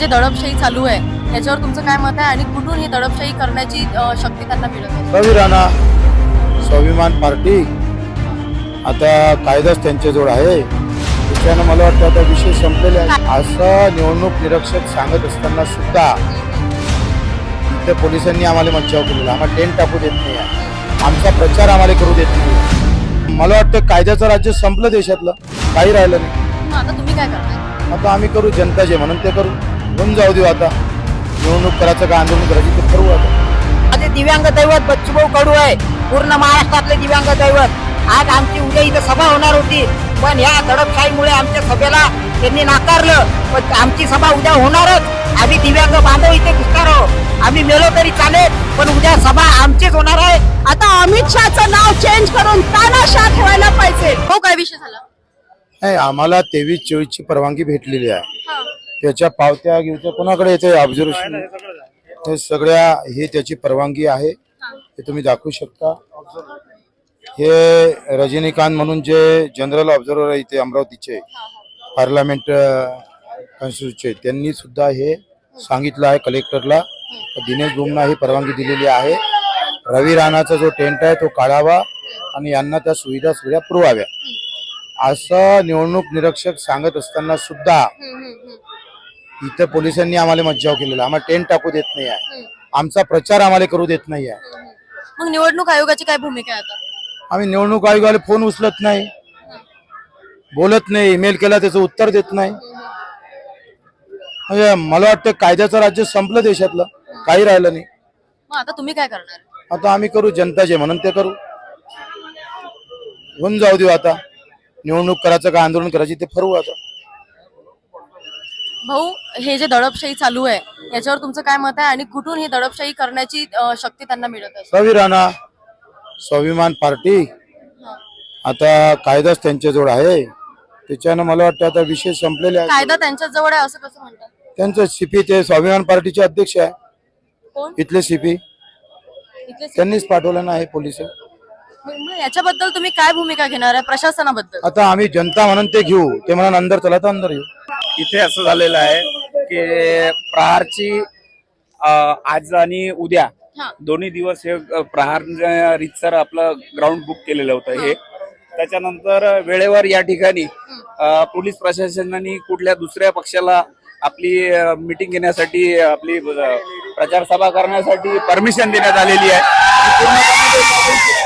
जे दडपशाही चालू आहे त्याच्यावर तुमचं काय मत आहे आणि कुठून ही दडपशाही करण्याची शक्ती त्यांना मिळत आहे? रवी राणा स्वाभिमान पार्टी आता कायदाच त्यांच्याजवळ आहे. त्याच्यानं मला वाटतं आता विषय संपलेले आहे. असं निवडणूक निरीक्षक सांगत असताना सुद्धा इथे पोलिसांनी आम्हाला मज्जाव केलेला. आम्हाला टेंट टाकू देत नाही. आमचा प्रचार आम्हाला करू देत नाही मला वाटतं कायद्याचं राज्य संपलं देशातलं. काही राहिलं नाही. आता तुम्ही काय करणार आता आम्ही करू जनता जे म्हणून ते करू. होऊन जाऊ देऊ आता. निवडणूक करायचं का आंदोलन करायचं ते करू आता. माझे दिव्यांग दैवत बच्चूभाऊ कडू आहे. पूर्ण महाराष्ट्रातले दिव्यांग दैवत. आज आमची उद्या इथं सभा होणार होती. पण या दडपशाहीमुळे आमच्या सभेला त्यांनी नाकारलं. पण आमची सभा उद्या होणारच. आम्ही दिव्यांग बांधव इथे दिसणार आहोत. आम्ही मेलो तरी चालेल पण उद्या सभा आमचीच होणार आहे. आता अमित शहाचं नाव चेंज करून तानाशाह ठेवायला पाहिजे. हो काय विषय झाला? नाही आम्हाला तेवीस चोवीस ची परवानगी भेटलेली आहे. त्याच्या पावत्या गिवत्या कोणाकडे येते ऑब्झर्वेशन हे सगळ्या हे त्याची परवानगी आहे. हे तुम्ही दाखवू शकता. हे रजनीकांत म्हणून जे जनरल ऑब्झर्वर आहे इथे अमरावतीचे पार्लमेंट कॉन्स्टिट्यूटचे त्यांनी सुद्धा हे सांगितलं आहे कलेक्टरला. दिनेश गुमना ही परवानगी दिलेली आहे. रवी राणाचा जो टेंट आहे तो काढावा आणि यांना त्या सुविधा सुविधा पुरवाव्या. असं निवडणूक निरीक्षक सांगत असताना सुद्धा इथं पोलिसांनी आम्हाला मज्जाव केलेला. आम्हाला टेंट टाकू देत नाही आहे. आमचा प्रचार आम्हाला करू देत नाही आहे. मग निवडणूक आयोगाची काय भूमिका आहे आता? आम्ही निवडणूक आयोगाला फोन उचलत नाही. बोलत नाही. ईमेल केला त्याचं उत्तर देत नाही. म्हणजे मला वाटतं कायद्याचं राज्य संपलं देशातलं. काही राहिलं नाही. मग आता तुम्ही काय करणार? आता आम्ही करू. जनता जे म्हणून ते करू. होऊन जाऊ देऊ आता. निवडणूक करायचं का आंदोलन करायची ते ठरवू आता. भाऊ हे जे दडपशाही चालू आहे याच्यावर तुमचं काय मत आहे आणि कुठून ही दडपशाही करण्याची अ, शक्ती त्यांना मिळत आहे रवी राणा स्वाभिमान पार्टी. आता कायदाच त्यांच्याजवळ आहे. त्याच्यानं मला वाटतं आता विषय संपलेले आहे कायदा त्यांच्या जवळ आहे असं कसं म्हणतात? त्यांचं सीपी ते स्वाभिमान पार्टीचे अध्यक्ष आहे. कोण? इथले सीपी इथले त्यांनीच पाठवलं नाही पोलीस. मग मग याच्याबद्दल तुम्ही काय भूमिका घेणार आहे प्रशासनाबद्दल? आता आम्ही जनता म्हणून ते घेऊ. ते म्हणून अंदर चला तर अंदर येऊ. इथे असं झालेलं आहे की प्रहारची आज आणि उद्या. दोन्ही दिवस हे प्रहार रितसर आपलं ग्राउंड बुक केलेलं होतं हे. त्याच्यानंतर वेळेवर या ठिकाणी पोलीस प्रशासनाने कुठल्या दुसऱ्या पक्षाला आपली मिटिंग घेण्यासाठी आपली अं, प्रचार सभा करण्यासाठी परमिशन देण्यात आलेली आहे.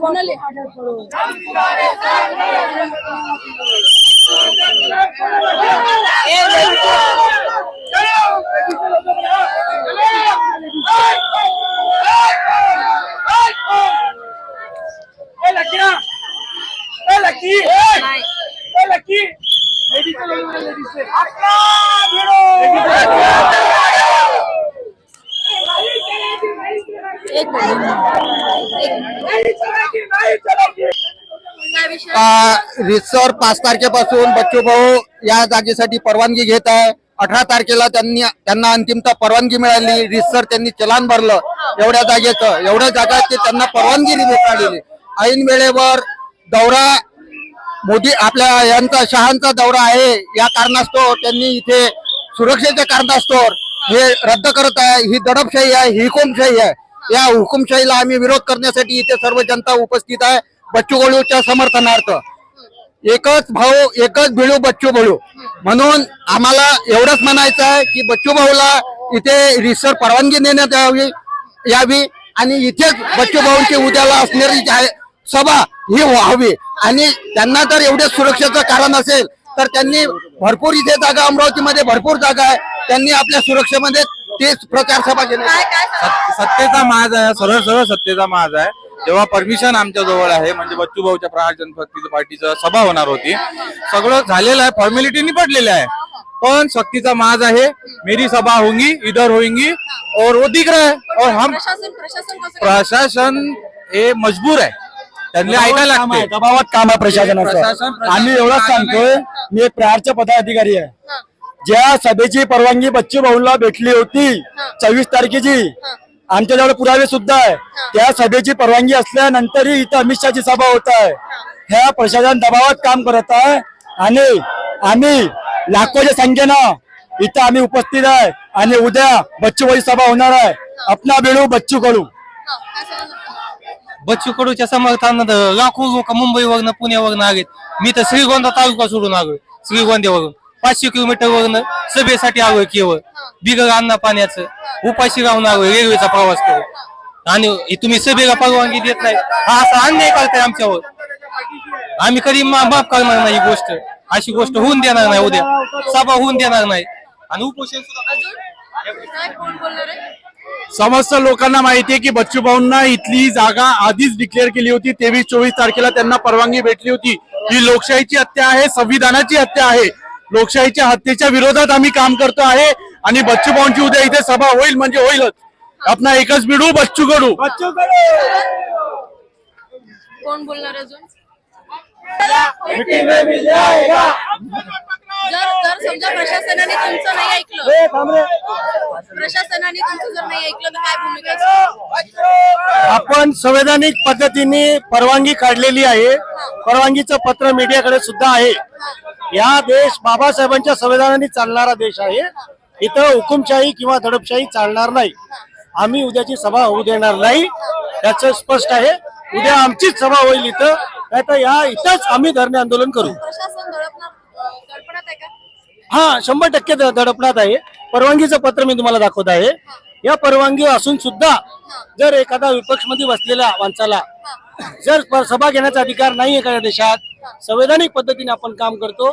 সোনালি एक रितसर पाच तारखेपासून बच्चू भाऊ या जागेसाठी परवानगी घेत आहे. अठरा तारखेला त्यांनी त्यांना अंतिमतः परवानगी मिळाली. रितसर त्यांनी चलान भरलं एवढ्या जागेचं. एवढ्या जागा ते त्यांना परवानगी मिळालेली ऐन वेळेवर दौरा मोदी आपल्या यांचा शहांचा दौरा आहे. या कारणास्तव त्यांनी इथे सुरक्षेच्या कारणास्तव हे रद्द करत आहे. ही दडपशाही आहे. ही हुकुमशाही आहे. या हुकुमशाहीला आम्ही विरोध करण्यासाठी इथे सर्व जनता उपस्थित आहे. बच्चू कडूच्या समर्थनार्थ. एकच भाऊ एकच भिळू बच्चू भाऊ म्हणून आम्हाला एवढंच म्हणायचं आहे की बच्चू भाऊला इथे रिसर परवानगी देण्यात यावी यावी आणि इथेच बच्चू भाऊंची उद्याला असणारी सभा ही व्हावी. आणि त्यांना जर एवढे सुरक्षेचं कारण असेल तर त्यांनी भरपूर इथे जागा अमरावतीमध्ये भरपूर जागा आहे. त्यांनी आपल्या सुरक्षेमध्ये ते प्रचार सभा घेणे? सत्तेचा माज आहे सरळ सरळ सत्तेचा माज आहे. जेव्हा परमिशन आमच्या जवळ आहे म्हणजे बच्चू भाऊच्या प्रहार जनशक्ती पार्टीचं सभा होणार होती. सगळं झालेलं आहे फॉर्मॅलिटी निपटलेली आहे. पण शक्तीचा माज आहे मेरी सभा होंगी इधर होंगी और वो दिख रहा है और हम प्रशासन हे मजबूर आहे. त्यांनी ऐकायला दबावात काम आहे प्रशासनाचं. प्रशासन- आम्ही एवढंच सांगतोय मी एक प्रहारचा पदाधिकारी आहे. ज्या सभेची परवानगी बच्चू भाऊला भेटली होती चोवीस तारखेची. आमच्याजवळ पुरावे सुद्धा आहे. त्या सभेची परवानगी असल्यानंतरही इथं अमित शहाची सभा होत आहे. ह्या प्रशासन दबावात काम करत आहे आणि आम्ही लाखोच्या संख्येनं इथं आम्ही उपस्थित आहे आणि उद्या बच्चू भाई सभा होणार आहे. अपना बेडू बच्चू कडू? बच्चू कडूच्या समर्थनात लाखो लोक मुंबईवरनं पुण्यावरनं आलेत. मी तर श्रीगोंदा तालुका सोडून आलोय. श्रीगोंद्यावरून पाचशे किलोमीटर वरनं सभेसाठी आलोय केवळ. बिगर अन्न पाण्याचं. उपाशी राहून आलोय रेल्वेचा प्रवास करू आणि तुम्ही सभेला परवानगी देत नाही. हा असा अन्याय करताय आमच्यावर. आम्ही कधी माफ करणार नाही ही गोष्ट. अशी गोष्ट होऊन देणार नाही उद्या. सभा होऊन देणार नाही. आणि उपोषण समस्त लोकांना माहिती आहे की बच्चू भाऊंना इथली जागा आधीच डिक्लेअर केली होती. तेवीस चोवीस तारखेला त्यांना परवानगी भेटली होती. ही लोकशाहीची हत्या आहे संविधानाची हत्या आहे. लोकशाहीच्या हत्येच्या विरोधात आम्ही काम करतो आहे आणि बच्चू भाऊंची उद्या इथे सभा होईल म्हणजे होईलच. आपला एकच बिडू बच्चू कडू कोण बोलणार अजून? जर जर समजा प्रशासनाने तुमचं नाही ऐकलं. प्रशासनाने तुमचं जर नाही ऐकलं तर काय भूमिका असेल? आपण संवैधानिक पद्धतीने परवानगी काढलेली आहे. परवानगीचं पत्र मीडियाकडे सुद्धा आहे. या देश बाबासाहेबांच्या संविधानाने चालणारा देश आहे. इथं हुकुमशाही किंवा दडपशाही चालणार नाही. आम्ही उद्याची सभा होऊ देणार नाही. त्याचं स्पष्ट आहे. उद्या आमचीच सभा होईल इथं. नाही तर या इथंच आम्ही धरणे आंदोलन करू. प्रशासन दडपणार अं, दडपणात आहे का? हा शंभर टक्के द- दडपणात आहे. परवानगीचं पत्र मी तुम्हाला दाखवत आहे. या परवानगी असून सुद्धा जर एखादा विपक्षमध्ये बसलेल्या माणसाला जर प- सभा घेण्याचा अधिकार नाही एखाद्या देशात संवैधानिक पद्धतीने आपण काम करतो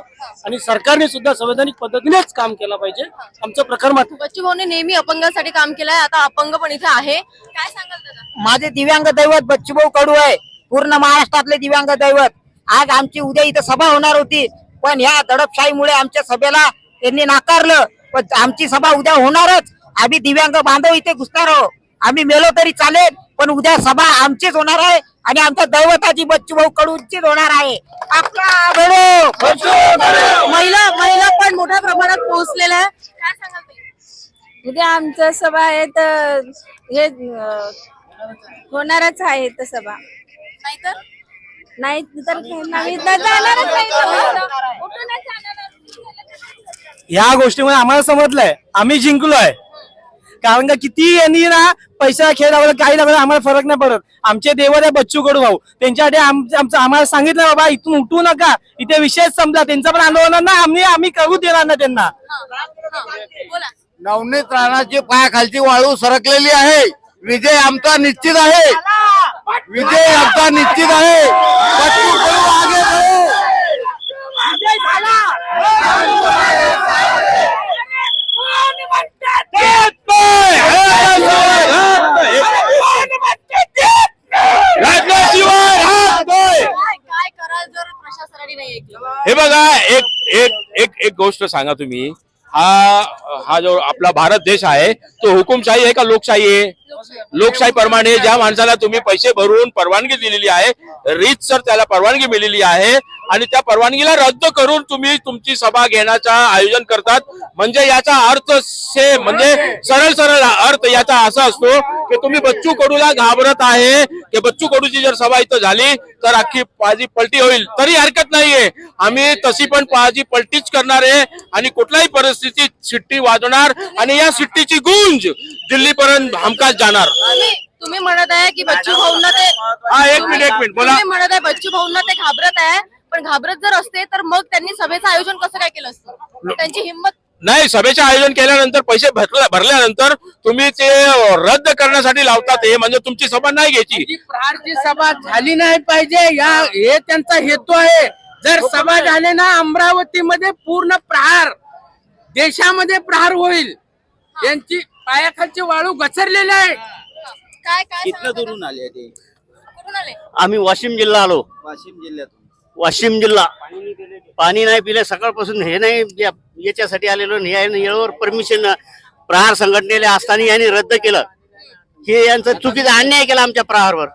आणि सरकारने सुद्धा संवैधानिक पद्धतीनेच काम केलं पाहिजे आमचं प्रखर मत आहे. बच्चू भाऊने नेहमी अपंगासाठी काम केलंय आता अपंग पण इथे आहे. काय सांगाल दादा? माझे दिव्यांग दैवत बच्चूभाऊ कडू आहे. पूर्ण महाराष्ट्रातले दिव्यांग दैवत. आज आमची उद्या इथं सभा होणार होती. पण ह्या दडपशाहीमुळे आमच्या सभेला त्यांनी नाकारलं. पण आमची सभा उद्या होणारच. आम्ही दिव्यांग बांधव इथे घुसणार आहोत. आम्ही मेलो तरी चालेल पण उद्या सभा आमचीच होणार आहे आणि आमच्या दैवताची बच्चूभाऊ कडूनचीच होणार आहे. आपला महिला महिला पण मोठ्या प्रमाणात पोहोचलेल्या आहे उद्या आमचं सभा आहे तर हे होणारच आहे तर सभा. नाहीतर? नाही तर नाही. तर जाणारच नाही सभा. कुठूनच जाणार. नाही. या गोष्टीमुळे आम्हाला समजलंय. आम्ही जिंकलोय. कारण का किती यांनी ना पैसा खेळ लावला काही लावला आम्हाला फरक नाही पडत. आमचे देवर आहे बच्चू कडू भाऊ. त्यांच्यासाठी आम- आमचं आम्हाला सांगितलं बाबा इथून उठू नका. इथे विषय संपला त्यांचा पण आंदोलन ना आम्ही आम्ही करू देणार ना त्यांना. हा, हा, बोला. नवनीत राणाची पायाखालची वाळू सरकलेली आहे. विजय आमचा निश्चित आहे. विजय आमचा निश्चित आहे. आगे हे बघा एक एक एक एक गोष्ट सांगा तुम्ही. हा हा जो आपला भारत देश आहे तो हुकुमशाही आहे का लोकशाही आहे? लोकशाही प्रमाणे ज्या माणसाला तुम्ही पैसे भरून परवानगी दिलेली आहे रीतसर त्याला परवानगी मिळालेली आहे आणि त्या परवानगीला रद्द करून तुम्ही तुमची सभा घेण्याचा आयोजन करतात. म्हणजे याचा अर्थ से म्हणजे सरळ सरळ अर्थ याचा असा असतो की तुम्ही बच्चू कडूला घाबरत आहे की बच्चू कडूची जर सभा इथं झाली तर अख्खी पाजी पलटी होईल. तरी हरकत नाहीये. आम्ही तशी पण पाजी पलटीच करणार आहे आणि कुठल्याही परिस्थितीत शिट्टी वाजवणार आणि या शिट्टीची गुंज दिल्लीपर्यंत हमखास जाणार. तुम्ही तुम्ही म्हणत आहे की बच्चू भाऊंना ते हा, एक मिनिट, एक मिनिट, बोला. तुम्ही म्हणत आहे बच्चू भाऊंना ते घाबरत आहे पण घाबरत जर असते तर मग त्यांनी सभेचं आयोजन कसं काय केलं असतं? त्यांची हिंमत नाही सभेचे आयोजन केल्यानंतर पैसे भरल्या भरल्यानंतर तुम्ही ते रद्द करण्यासाठी लावतात हे म्हणजे तुमची सभा नाही घ्यायची. जी प्रहारची सभा झाली नाही पाहिजे या हे त्यांचा हेतू आहे. जर सभा झाले ना अमरावतीमध्ये पूर्ण प्रहार देशामध्ये प्रहार होईल. यांची पायाखालची वाळू घसरलेली आहे काय काय इथनं सांगता दुरून आले ते? का? कुठून आले? आम्ही वाशिम जिल्हा आलो. वाशिम जिल्ह्यातून. वाशिम जिल्हा. पाणी नाही पिले सकाळपासून हे नाही या- याच्यासाठी आलेलो आणि येळेवर परमिशन प्रहार संघटनेला असताना यांनी रद्द केलं. हे यांचं चुकीचा अन्याय केला आमच्या प्रहारवर.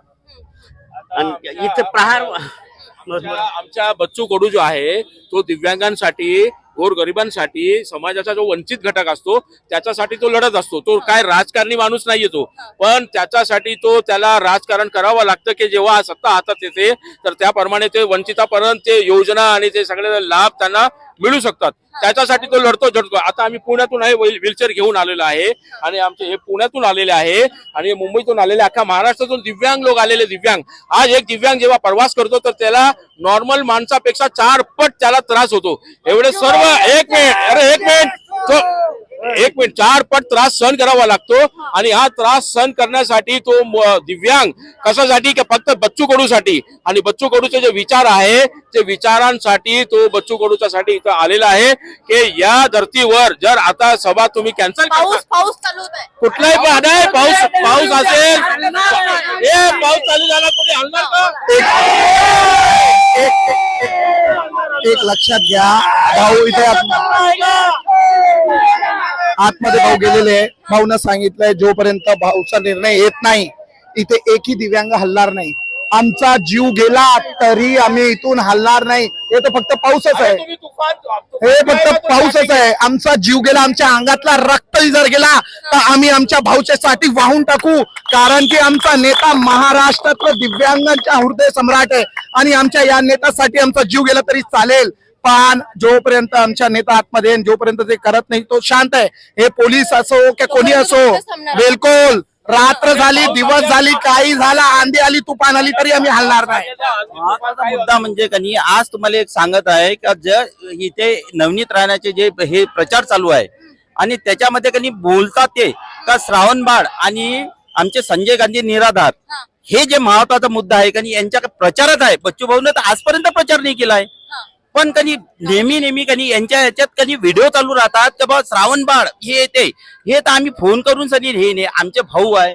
आणि इथं प्रहार आमच्या- आमच्या बच्चू कडू जो आहे तो दिव्यांगांसाठी गोरगरिबांसाठी समाजाचा जो वंचित घटक असतो त्याच्यासाठी तो लढत असतो. तो काय राजकारणी माणूस नाहीये तो. पण त्याच्यासाठी तो त्याला राजकारण करावं लागतं की जेव्हा सत्ता हातात येते तर त्याप्रमाणे ते वंचितापर्यंत ते योजना आणि ते सगळे लाभ त्यांना मिळू शकतात. त्याच्यासाठी तो लढतो झटतो आता आम्ही पुण्यातून आहे व्हीलचेअर घेऊन आलेलो आहे. आणि आमचे हे पुण्यातून आलेले आहे. आणि मुंबईतून आलेले अख्खा महाराष्ट्रातून दिव्यांग लोक आलेले दिव्यांग. आज एक दिव्यांग जेव्हा प्रवास करतो तर त्याला नॉर्मल माणसापेक्षा चार पट त्याला त्रास होतो. एवढे सर्व एक मिनिट अरे एक मिनिट एक मिनिट चार पट त्रास सहन करावा लागतो आणि हा त्रास सहन करण्यासाठी तो दिव्यांग कशासाठी की फक्त बच्चू कडूसाठी? आणि बच्चू कडूचे जे विचार आहे ते विचारांसाठी तो बच्चू कडूच्या साठी इथं आलेला आहे की या धर्तीवर जर आता सभा तुम्ही कॅन्सल पाऊस पाऊस चालू होत आहे कुठलाही पण नाही पाऊस पाऊस असेल. ए पाऊस चालू झाला कोणी हलणार का? एक लक्षात घ्या. भाऊ इथे आतमध्ये भाऊ गेलेले आहे. भाऊनं सांगितलंय जोपर्यंत भाऊचा निर्णय येत नाही इथे एकही दिव्यांग हलणार नाही. आमचा जीव गेला तरी आम्ही इथून हलणार नाही. हे तर फक्त पाऊसच आहे. हे फक्त पाऊसच आहे. आमचा जीव गेला आमच्या अंगातला रक्तही जर गेला तर आम्ही आमच्या भाऊच्या साठी वाहून टाकू. कारण की आमचा नेता महाराष्ट्रातलं दिव्यांगांच्या हृदय सम्राट आहे. आणि आमच्या या नेत्यासाठी आमचा जीव गेला तरी चालेल. पण जोपर्यंत आमच्या नेता आतमध्ये आहे, जोपर्यंत ते करत नाही तो शांत आहे. हे पोलीस असो की कोणी असो बिलकुल. रात्र झाली दिवस झाली काही झाला आंधी आली तुफान आली तरी आम्ही हलणार नाही. महत्त्वाचा मुद्दा म्हणजे कनी आज तुम्हाला एक सांगत आहे का जे इथे नवनीत राहण्याचे जे हे प्रचार चालू आहे आणि त्याच्यामध्ये कनी बोलतात ते का श्रावण बाळ आणि आमचे संजय गांधी निराधार हे. जे महत्त्वाचा मुद्दा आहे कनी यांच्या प्रचारात आहे. बच्चू भाऊनं तर आजपर्यंत प्रचार नाही केलाय. पण कनी नेहमी नेहमी कनी यांच्या याच्यात कनी व्हिडिओ चालू राहतात की बा श्रावण बाळ हे येते. हे तर आम्ही फोन करून सनी हे नाही आमचे भाऊ आहे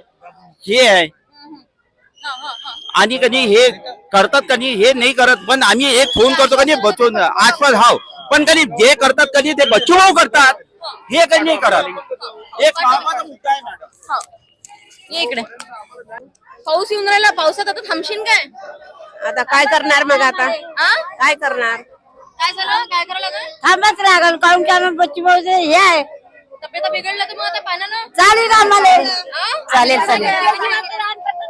हे आहे. आणि कधी हे करतात कधी हे नाही करत पण आम्ही एक फोन करतो कधी बचून आसपास हाव. पण कधी जे करतात कधी ते बच्चू भाऊ करतात हे कधी नाही करत. एक महत्त्वाचा मुद्दा आहे मॅडम. हा. ये इकडे. पाऊस येऊन राहिला पावसात आता थांबशील काय? आता काय करणार मग आता? काय करणार? काय झालं? काय करायला लागलं? थांबच लागल काऊन की आम्ही बच्ची भाऊ हे आहे. तब्येत बिघडलं तर मग आता पाण्यानं चालेल आम्हाला? हा? चालेल चालेल.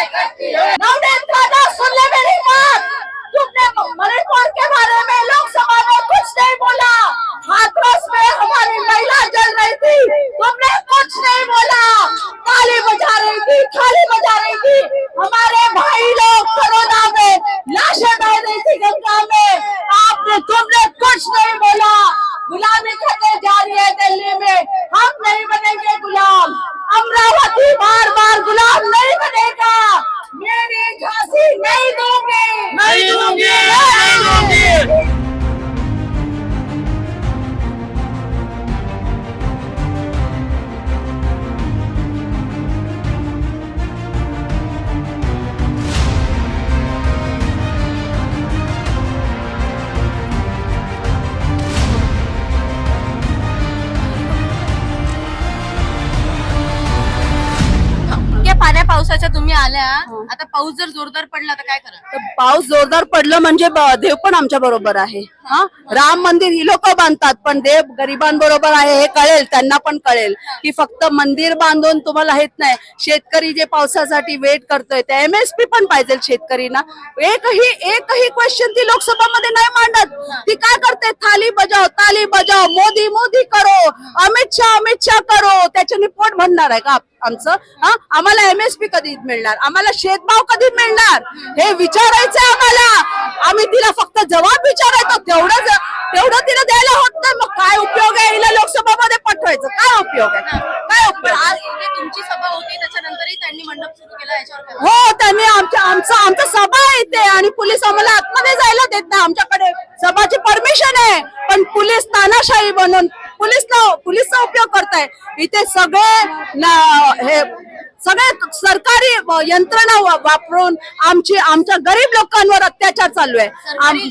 नवनीत राणा सुन ले मेरी. बात आल्या आता पाऊस जर जोरदार पडला तर काय करा पाऊस जोरदार पडलं म्हणजे ब- देव पण आमच्या बरोबर आहे. हा. राम मंदिर ही लोक बांधतात पण देव गरिबांबरोबर आहे हे कळेल त्यांना पण कळेल की फक्त मंदिर बांधून तुम्हाला हेच नाही शेतकरी जे पावसासाठी वेट करतोय ते एमएसपी पण पाहिजे शेतकरीना. एकही एकही क्वेश्चन ती लोकसभामध्ये नाही मांडत. ती काय करते? थाली बजाव ताली बजाव मोदी मोदी करो अमित शाह अमित शाह करो. त्याच्याने पोट भरणार आहे का? आमचं. हा आम्हाला एमएसपी कधी मिळणार? आम्हाला शेतभाव कधी मिळणार? हे विचारायचंय आम्हाला. आम्ही तिला फक्त जबाब विचारायचो. तेवढं तेवढं तिला द्यायला होत नाही. मग काय उपयोग आहे? हिला लोकसभामध्ये पाठवायचं. काय उपयोग आहे? काय उपयोग पण आज इथे तुमची सभा होती. त्याच्यानंतरही त्यांनी मंडप सुरू केला. याच्यावर काय? हो त्यांनी आमच्या आमचं आमचं सभा आहे इथे. आणि पोलीस आम्हाला आतमध्ये जायला देत नाही. आमच्याकडे सभाची परमिशन आहे. पण पोलीस तानाशाही बनून पोलीस पोलीसचा उपयोग करताय. इथे सगळे हे सगळे सरकारी यंत्रणा वापरून आमची आमच्या गरीब लोकांवर अत्याचार चालू आहे.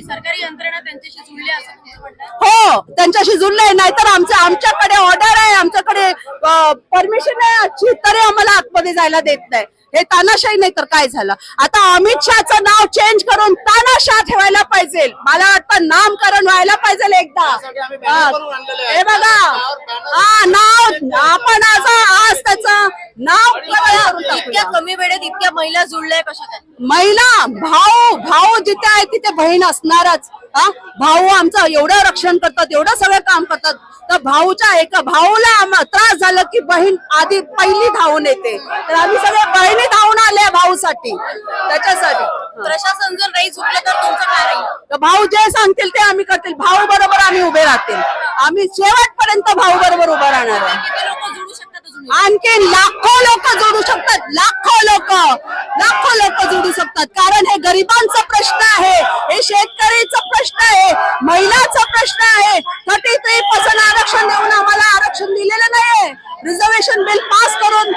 सरकारी यंत्रणा त्यांच्याशी जुळली? हो त्यांच्याशी जुळलंय नाहीतर आमच्या आमच्याकडे ऑर्डर आहे. आमच्याकडे परमिशन आहे. तरी आम्हाला आतमध्ये जायला देत नाही. हे तानाशाही नाही तर काय झालं? आता अमित शहाचं नाव चेंज करून तानाशाह ठेवायला पाहिजे. मला वाटतं नामकरण व्हायला पाहिजे एकदा. हा. बघा. हा नाव आपण आज आज त्याचं नाव इतक्या. कमी वेळेत इतक्या महिला जुळल्या कशा महिला भाऊ भाऊ जिथे आहे तिथे बहीण असणारच. हा? भाऊ आमचं एवढं रक्षण करतात एवढं सगळं काम करतात. तर भाऊच्या एका भाऊला त्रास झाला की बहीण आधी पहिली धावून येते. तर आम्ही सगळे बहिणी धावून आल्या भाऊसाठी. त्याच्यासाठी. प्रशासन जर नाही झुकलं तर तुमचं काय राहील? भाऊ जे सांगतील ते आम्ही करतील. भाऊ बरोबर आम्ही उभे राहतील. आम्ही शेवटपर्यंत भाऊ बरोबर उभं राहणार आणखी लाखो लोक जोडू शकतात. लाखो लोक. लाखो लोक जोडू शकतात. कारण हे गरिबांचा प्रश्न आहे. हे शेतकरीचा प्रश्न आहे महिलाचा प्रश्न आहे थर्टी थ्री पर्सेंट आरक्षण देऊन आम्हाला आरक्षण दिलेलं नाहीये रिझर्वेशन बिल पास करून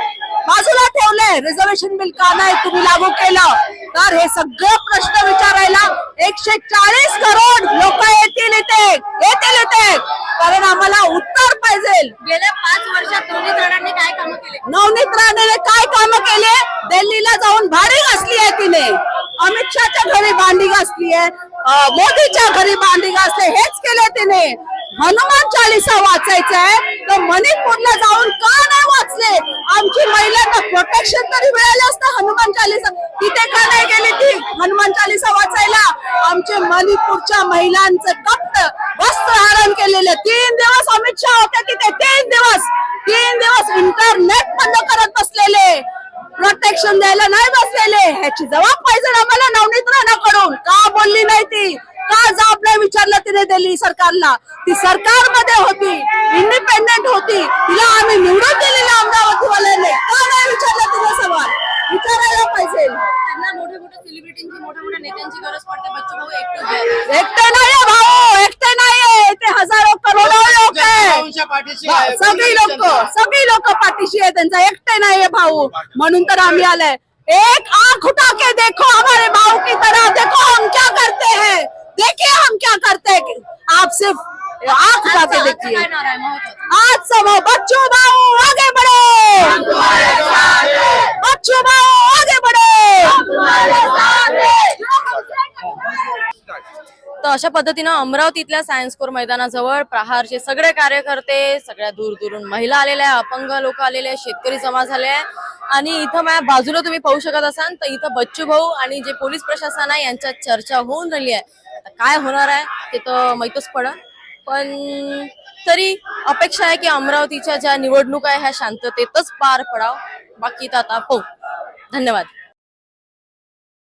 बाजूला ठेवलंय रिझर्वेशन बिल का नाही? तुम्ही लागू केलं. तर हे सगळे प्रश्न विचारायला एकशे चाळीस करोड लोक येतील इथे. येतील इथे. कारण आम्हाला उत्तर पाहिजे. गेल्या पाच वर्षात दोन्ही जणांनी काय कामं केले? नवनीत राणेने काय काम केले? दिल्लीला जाऊन भांडी घासली आहे तिने. अमित शहाच्या घरी भांडी घासली आहे. मोदीच्या घरी भांडी घासले हेच केले तिने. हनुमान चालिसा वाचायचं आहे तर मणिपूरला जाऊन का नाही वाचले? आमची महिलांना प्रोटेक्शन तरी मिळाले असतं हनुमान चालिसा. तिथे का नाही गेली ती? हनुमान चालिसा वाचायला. आमचे मणिपूरच्या महिलांचं कप्त वस्त्र हरण केलेले. तीन दिवस अमित शहा होते तिथे. तीन दिवस. तीन दिवस इंटरनेट बंद करत बसलेले. प्रोटेक्शन द्यायला नाही बसलेले. ह्याची जबाब पाहिजे आम्हाला नवनीत राणाकडून. का बोलली नाही ती? का जबाब नाही विचारलं तिने दिल्ली सरकारला. ती सरकारमध्ये होती इंडिपेंडेंट होती. तिला आम्ही निवडून दिलेल्या अमरावतीवाल्याने का नाही विचारलं तिने सवाल? विचारायला पाहिजे. त्यांना मोठ्या मोठ्या सेलिब्रिटींची मोठ्या मोठ्या नेत्यांची गरज पडते. बच्चू भाऊ एकटे. एकटे नाहीये भाऊ एकटे नाहीये. ते हजारो करोडो लोक आहे. सगळी लोक सगळी लोक पाठीशी आहे त्यांचा एकटे नाहीये भाऊ. म्हणून तर आम्ही आलाय. एक आंख उठा के देखो हमारे भाऊ की तरह. देखो हम क्या करते हैं. देखिए हम क्या करते हैं आप सिर्फ आंख उठा के देखिए। आज सब बच्चों भाऊ आगे बढ़ो। बच्चों भाऊ आगे बढ़ो। तर अशा पद्धतीनं अमरावतीतल्या सायन्स कोर मैदानाजवळ प्रहारचे सगळे कार्यकर्ते सगळ्या दूर दूरून महिला आलेल्या आहे अपंग लोक आलेले आहे शेतकरी जमा झाले आहे. आणि इथं माझ्या बाजूला तुम्ही पाहू शकत असाल तर इथं बच्चू भाऊ आणि जे पोलीस प्रशासन आहे यांच्यात चर्चा होऊन राहिली आहे. आता काय होणार आहे ते तर माहीतच पडत पण तरी अपेक्षा आहे की अमरावतीच्या ज्या निवडणुका आहे ह्या शांततेतच पार पडाव. बाकी तर आता पाहू धन्यवाद.